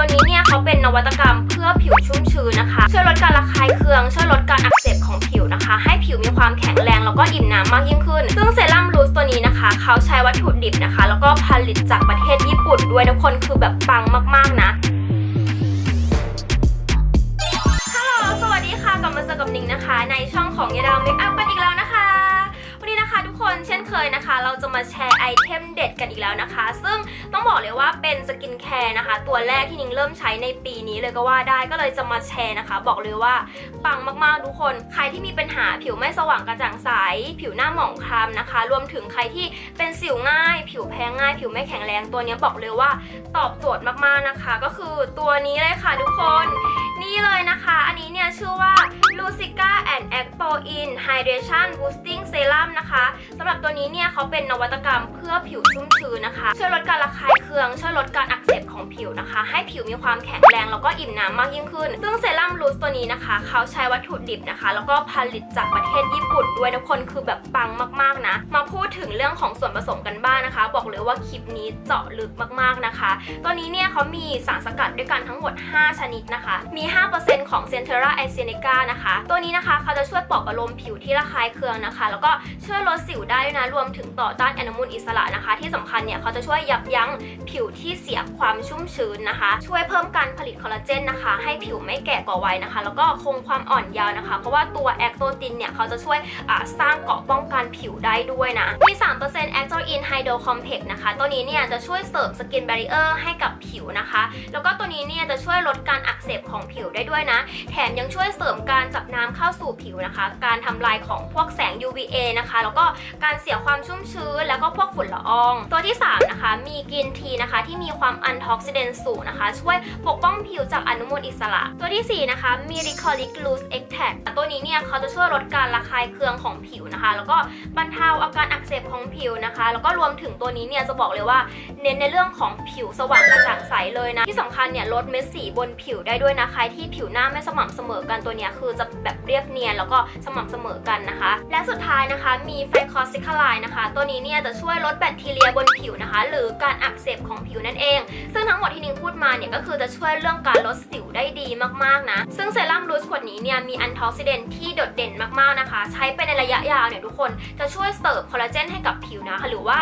ตัวนี้เนี่ยเขาเป็นนวัตกรรมเพื่อผิวชุ่มชื้นนะคะ ช่วยลดการระคายเคือง ช่วยลดการอักเสบของผิวนะคะ ให้ผิวมีความแข็งแรงแล้วก็อิ่มน้ำมากยิ่งขึ้น ซึ่งเซรั่มลูสตัวนี้นะคะ เขาใช้วัตถุดิบนะคะ แล้วก็ผลิตจากประเทศญี่ปุ่นด้วยทุกคนคือแบบปังมากๆนะฮัลโหลสวัสดีค่ะกลับมาเจอกับนิงนะคะ ในช่องของยาดาวเมคอัพ เช่นเคยนะคะ เราจะมาแชร์ไอเทมเด็ดกันอีกแล้วนะคะ ซึ่งต้องบอกเลยว่าเป็นสกินแคร์นะคะ ตัวแรกที่นิงเริ่มใช้ในปีนี้เลยก็ว่าได้ก็เลยจะมาแชร์นะคะ บอกเลยว่าปังมากๆทุกคน ใครที่มีปัญหาผิวไม่สว่างกระจ่างใสผิวหน้าหมองคล้ำนะคะ รวมถึงใครที่เป็นสิวง่าย ผิวแพ้ง่าย ผิวไม่แข็งแรงตัวนี้บอกเลยว่าตอบโจทย์มากๆนะคะ ก็คือตัวนี้เลยค่ะทุกคน นี่เลยนะคะ อันนี้เนี่ยชื่อว่า In Hydration Boosting Serum นะคะสำหรับตัวนี้เนี่ยเขาเป็นนวัตกรรมเพื่อผิวชุ่มชื้นนะคะ ช่วยลดการระคายเคือง ช่วยลดการอัก เสบของผิวนะคะ ให้ผิวมีความแข็งแรงแล้วก็อิ่มน้ำมากยิ่งขึ้น ซึ่งเซรั่มลูสตัวนี้นะคะ เขาใช้วัตถุดิบนะคะ แล้วก็ผลิตจากประเทศญี่ปุ่นด้วยทุกคนคือแบบปังมากๆนะ มาพูดถึงเรื่องของส่วนผสมกันบ้างนะคะ บอกเลยว่าคลิปนี้เจาะลึกมากๆนะคะ ตัวนี้เนี่ยเขามีสารสกัดด้วยกันทั้งหมด 5 ชนิดนะคะ มี 5%ของ Centera a c e n i c a นะคะ ตัวนี้นะคะเขาจะช่วยปลอบประโลมผิวที่ระคายเคืองนะคะ แล้วก็ช่วยลดสิวได้ด้วยนะรวมถึงต่อต้านอนุมูลอิสระนะคะ ที่สำคัญเนี่ยเขาจะช่วยยับยั้งผิวที่เสียความชุ่มชื้นนะคะ ช่วยเพิ่มการผลิตคอลลาเจนนะคะ ให้ผิวไม่แก่กว่าวัยนะคะ แล้วก็คงความอ่อนเยาว์นะคะ เพราะว่าตัวแอคโตตินเนี่ยเขาจะช่วยสร้างเกาะป้องกันผิวได้ด้วยนะ มี 3% a c t o in Hydro Complex นะคะ ตัวนี้เนี่ยจะช่วยเสริมสกิน b บร i เออร์ให้กับผิวนะคะ แล้วก็ตัวนี้เนี่ยจะช่วยลดการอักเสบของผิวได้ด้วยนะ แถมยังช่วยเสริมการจับน้ำเข้าสู่ผิวนะคะ การทำลายของพวกแสง UVA นะคะ แล้วก็การเสียความชุ่มชื้น แล้วก็พวกฝุ่นละออง ตัวที่ 3 นะคะ มีกินทีนะคะที่มีความอนท็อกซิเดนสูงนะคะ ช่วยปกป้องผิวจากอนุมูลอิสระ ตัวที่ 4 นะคะมี r i c o l i c Loose Extract ตัวนี้เนี่ยเขาจะช่วยลดการระคายเคืองของผิวนะคะ แล้วก็บรรเทาอาการอักเสบของผิวนะคะ แล้วก็รวมถึงตัวนี้เนี่ยจะบอกเลยว่าเน้นในเรื่องของผิวสว่างกระจ่างใสเลยนะ ที่สำคัญเนี่ยลดเม็ดสีบนผิวได้ด้วยนะใครที่ผิวหน้าไม่สม่ำเสมอกันตัวนี้คือจะแบบเรียบเนียนแล้วก็สม่ำเสมอกันนะคะ และสุดท้ายนะคะมีไฟคอซิคาไลนะคะ ตัวนี้เนี่ยจะช่วยลดแบคทีเรียบนผิวนะคะ หรือการอักเสบของผิวนั่นเองซึ่งทั้งหมดที่นิ้งพูดมาเนี่ยก็คือจะช่วยเรื่องการลดสิวได้ดีมากๆนะ ซึ่งเซรั่มรูสขวดนี้เนี่ยมีแอนทอกซิเดนที่โดดเด่นมากๆนะคะ ใช้ไปในระยะยาวเนี่ยทุกคนจะช่วยเสริมคอลลาเจนให้กับผิวนะคะหรือว่า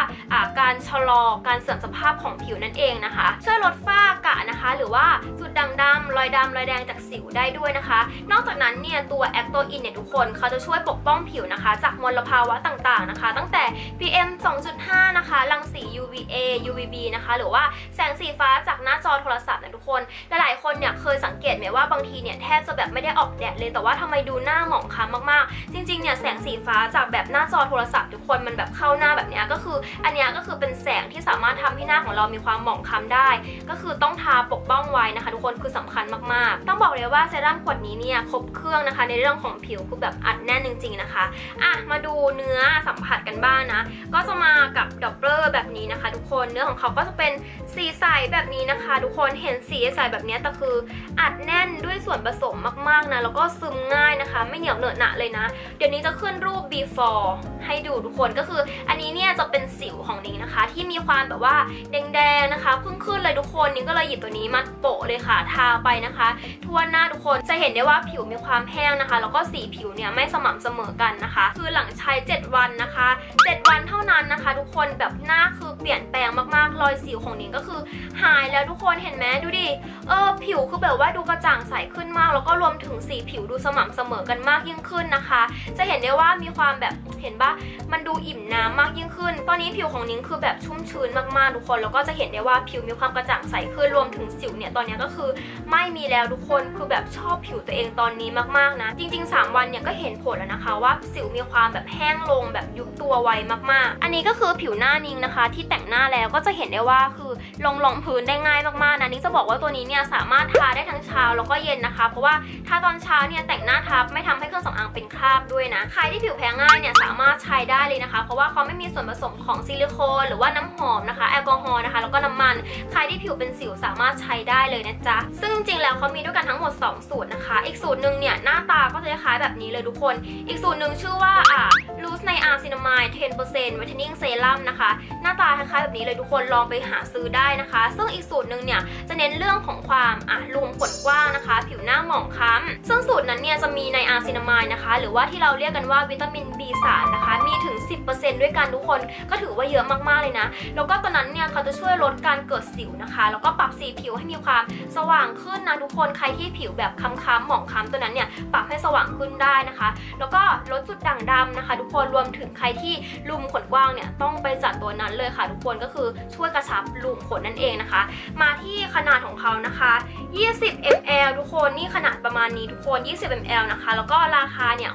การชะลอการเสื่อมสภาพของผิวนั่นเองนะคะ ช่วยลดฝ้าก ระนะคะ หรือว่าจุดด่างดำรอยดำรอยแดงจากสิวได้ด้วยนะคะ นอกจากนั้นเนี่ยตัวแอคโตอินเนี่ยทุกคนเขาจะช่วยปกป้องผิวนะคะ จากมลภาวะต่างๆนะคะ ตั้งแต่ PM 2.5 นะคะรังสี UVA UVB นะคะ หรือว่าแสงสีฟ้าจากหน้าจอโทรศัพท์นะทุกคน หลายๆคนเนี่ยเคยสังเกตไหมว่าบางทีเนี่ยแทบจะแบบไม่ได้ออกแดดเลยแต่ว่าทำไมดูหน้าหมองคล้ำมากๆ จริงๆเนี่ยแสงสีฟ้าจากแบบหน้าจอโทรศัพท์ ทุกคนมันแบบเข้าหน้าแบบนี้ก็คือ อันนี้ก็คือเป็นแสงที่สามารถทำให้หน้าของเรามีความหมองคล้ำได้ ก็คือต้องทาปกป้องไว้นะคะ ทุกคนคือสำคัญมากๆ ต้องบอกเลยว่าเซรั่มขวดนี้เนี่ยครบเครื่องนะคะ ในเรื่องของผิวคือแบบอัดแน่นจริง ๆนะคะอะมาดูเนื้อสัมผัสกันบ้างนะก็จะมากับดับเบิลแบบนี้นะคะ ทุกคนเนื้อของเขาก็จะเป็นสีใสแบบนี้นะคะ ทุกคนเห็นสีใสแบบนี้แต่คืออัดแน่นด้วยส่วนผสมมากๆนะแล้วก็ซึมง่ายนะคะ ไม่เหนียวเหนอะหนะเลยนะ เดี๋ยวนี้จะขึ้นรูป before ให้ดูทุกคนก็คือ อันนี้เนี่ยจะเป็นสิวของนิ้งนะคะ ที่มีความแบบว่าแดงๆนะคะเพิ่งขึ้นเลยทุกคนนิ้งก็เลยหยิบตัวนี้มาโปะเลยค่ะทาไปนะคะ ทั่วหน้าทุกคนจะเห็นได้ว่าผิวมีความแห้งนะคะ แล้วก็สีผิวเนี่ยไม่สม่ำเสมอกันนะคะ คือหลังใช้ 7 วันนะคะ 7 วันเท่านั้นนะคะ ทุกคนแบบหน้า เปลี่ยนแปลงมากๆ รอยสิวของนิ้งก็คือ หายแล้วทุกคนเห็นไหมดูดิ เออผิวคือแบบว่าดูกระจ่างใสขึ้นมาก แล้วก็รวมถึงสีผิวดูสม่ำเสมอกันมากยิ่งขึ้นนะคะ จะเห็นได้ว่ามีความแบบเห็นปะมันดูอิ่มน้ำมากยิ่งขึ้น ตอนนี้ผิวของนิ้งคือแบบชุ่มชื้นมากๆทุกคน แล้วก็จะเห็นได้ว่าผิวมีความกระจ่างใสขึ้นรวมถึงสิวเนี่ยตอนนี้ก็คือไม่มีแล้วทุกคนคือแบบชอบผิวตัวเองตอนนี้มากๆนะ จริง ๆ 3 วันเนี่ยก็เห็นผลแล้วนะคะ ว่าสิวมีความแบบแห้งลงแบบยุบตัวไวมากๆ อันนี้ก็คือผิวหน้านิ้งนะคะ ที่แต่งหน้าแล้วก็จะเห็นได้ว่าคือลงรองพื้นได้ง่ายมากๆนะนิ้งจะบอกว่าตัวนี้เนี่ยสามารถทาได้ทั้งเช้าแล้วก็เย็นนะคะ เพราะว่าถ้าตอนเช้าเนี่ยแต่งหน้าทับไม่ทำให้เครื่องสำอางเป็นคราบด้วยนะ ใครที่ผิวแพ้ง่ายเนี่ยสามารถใช้ได้เลยนะคะ เพราะว่าเขาไม่มีส่วนผสมของซิลิโคนหรือว่าน้ำหอมนะคะ แอลกอฮอล์นะคะ แล้วก็น้ำมัน ใครที่ผิวเป็นสิวสามารถใช้ได้เลยนะจ๊ะ ซึ่งจริงๆแล้วเขามีด้วยกันทั้งหมด 2 สูตรนะคะ อีกสูตรหนึ่งเนี่ยหน้าตาก็จะคล้ายแบบนี้เลยทุกคน อีกสูตรหนึ่งชื่อว่าอ่า อาร์ซินามาย10%วิตามินเซรั่มนะคะ หน้าตาคล้ายๆแบบนี้เลยทุกคนลองไปหาซื้อได้นะคะ ซึ่งอีกสูตรหนึ่งเนี่ย จะเน้นเรื่องของความอะรูมขนกว้างนะคะ ผิวหน้าหมองคล้ำซึ่งสูตรนั้นเนี่ยจะมีในอาร์ซินามายนะคะ หรือว่าที่เราเรียกกันว่าวิตามิน B3 นะคะ มีถึง 10%ด้วยกันทุกคนก็ถือว่าเยอะมากๆเลยนะ แล้วก็ตัวนั้นเนี่ยเขาจะช่วยลดการเกิดสิวนะคะ แล้วก็ปรับสีผิวให้มีความสว่างขึ้นนะทุกคนใครที่ผิวแบบค้ำๆหมองคล้ำตัวนั้นเนี่ยปรับให้สว่างขึ้นได้นะคะ แล้วก็ลดจุดด่างดำนะคะ ทุกคนรวมถึงใครที่ลุมขนกว้างเนี่ยต้องไปจัดตัวนั้นเลยค่ะ ทุกคนก็คือช่วยกระชับลุมขนนั่นเองนะคะ มาที่ขนาดของเขานะคะ 20 ml ทุกคนนี่ขนาดประมาณนี้ทุกคน 20 ml นะคะ แล้วก็ราคาเนี่ย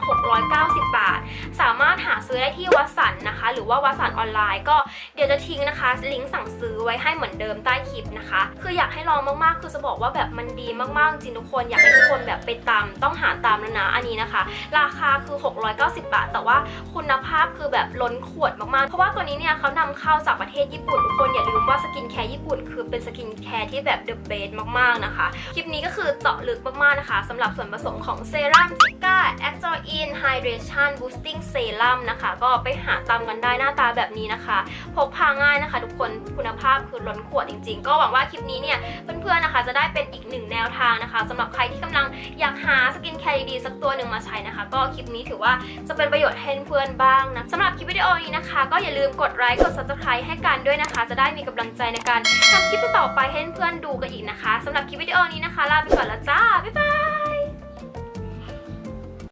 690 บาท สามารถหาซื้อได้ที่วัสันนะคะ หรือว่าวัสันออนไลน์ก็เดี๋ยวจะทิ้งนะคะ ลิงก์สั่งซื้อไว้ให้เหมือนเดิมใต้คลิปนะคะ คืออยากให้ลองมากๆ คือจะบอกว่าแบบมันดีมากๆ จริงทุกคน อยากให้ทุกคนแบบไปตามต้องหาตามแล้วนะอันนี้นะคะ ราคาคือ 690 บาท แต่ว่าคุณภาพคือแบบล้นขวดมากๆ เพราะว่าตัวนี้เนี่ยเขานำเข้าจากประเทศญี่ปุ่นทุกคนอย่าลืมว่าสกินแคร์ญี่ปุ่นคือเป็นสกินแคร์ที่แบบเดอะเบสมากๆนะคะ คลิปนี้ก็คือเจาะลึกมากๆนะคะสำหรับส่วนผสมของเซรั่มซิก้าแอคจออินไฮเดรชั่นบูสติ้งเซรั่มนะคะ ก็ไปหาตามกันได้หน้าตาแบบนี้นะคะ พกพาง่ายนะคะ ทุกคนคุณภาพคือล้นขวดจริง ๆ ก็หวังว่าคลิปนี้เนี่ยเพื่อนๆนะคะจะได้เป็นอีกหนึ่งแนวทางนะคะสำหรับใครที่กำลังอยากหาสกินแคร์ดีๆสักตัวหนึ่งมาใช้นะคะ ก็คลิปนี้ถือว่าจะเป็นประโยชน์ให้เพื่อนบ้างนะสำหรับคลิปวิดีโอนี้นะคะ ก็อย่าลืมกดไลค์กด subscribe ให้กันด้วยนะคะ จะได้มีกำลังใจในการทำคลิปต่อไปให้เพื่อนดูกันอีกนะคะสำหรับคลิปวิดีโอนี้นะคะลาไปก่อนแล้วจ้าบ๊ายบาย